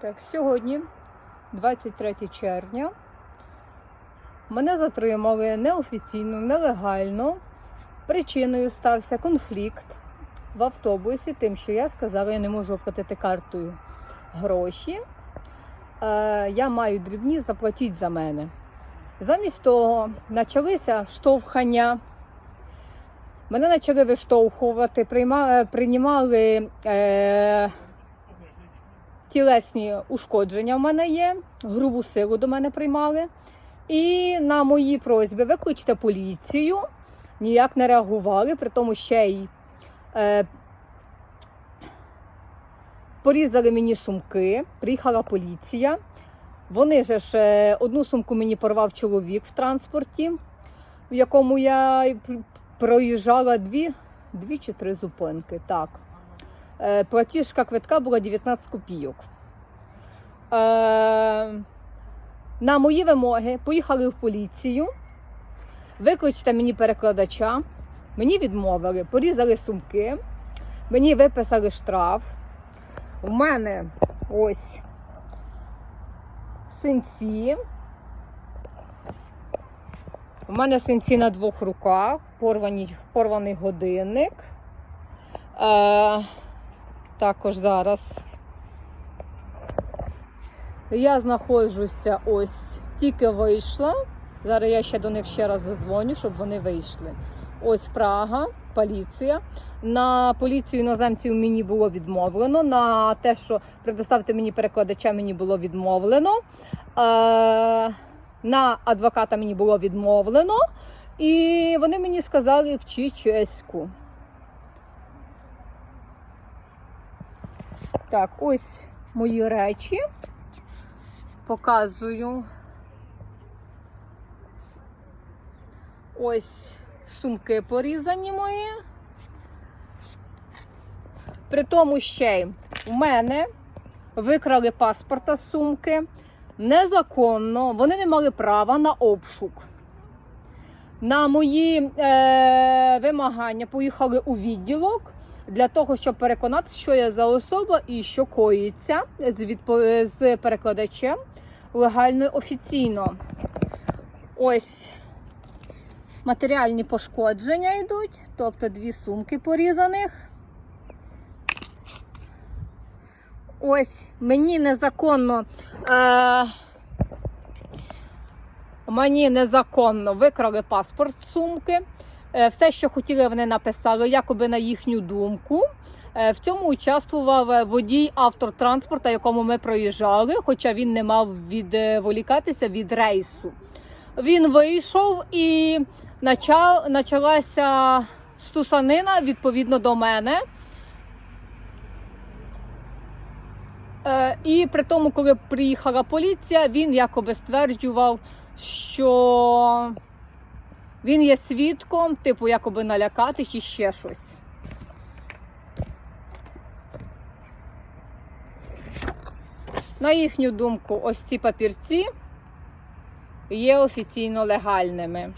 Так, сьогодні, 23 червня, мене затримали неофіційно, нелегально. Причиною стався конфлікт в автобусі, тим, що я сказала, я не можу оплатити картою гроші. Е, я маю дрібні, заплатіть за мене. Замість того почалися штовхання. Мене почали виштовхувати, приймали, приймали е, тілесні ушкодження в мене є, грубу силу до мене приймали. І на мої просьби викличте поліцію, ніяк не реагували, при тому ще й е, порізали мені сумки, приїхала поліція. Вони же ж е, одну сумку мені порвав чоловік в транспорті, в якому я проїжджала дві, дві чи три зупинки. Так. Е, Платіжка квитка була 19 копійок. Е, на мої вимоги поїхали в поліцію. Викличте мені перекладача. Мені відмовили, порізали сумки, мені виписали штраф. У мене ось синці. У мене синці на двох руках, порвані, порваний годинник. Е, також зараз я знаходжуся ось, тільки вийшла. Зараз я ще до них ще раз задзвоню, щоб вони вийшли. Ось Прага, поліція. На поліцію іноземців мені було відмовлено. На те, що предоставити мені перекладача, мені було відмовлено. Е, на адвоката мені було відмовлено. І вони мені сказали вчи чеську. Так, ось мої речі. Показую. Ось сумки порізані мої. При тому ще й у мене викрали паспорта сумки незаконно. Вони не мали права на обшук. На мої е, вимагання поїхали у відділок для того, щоб переконатися, що я за особа і що коїться з, відпо... з перекладачем легально офіційно. Ось матеріальні пошкодження йдуть, тобто дві сумки порізаних. Ось мені незаконно. Е... Мені незаконно викрали паспорт сумки. Е, Все, що хотіли, вони написали, якоби на їхню думку. Е, В цьому участвував е, водій автотранспорта, якому ми проїжджали, хоча він не мав відволікатися від рейсу. Він вийшов і почалася стусанина відповідно до мене. І при тому, коли приїхала поліція, він якоби стверджував, що він є свідком, типу, якоби налякати чи ще щось. На їхню думку, ось ці папірці є офіційно легальними.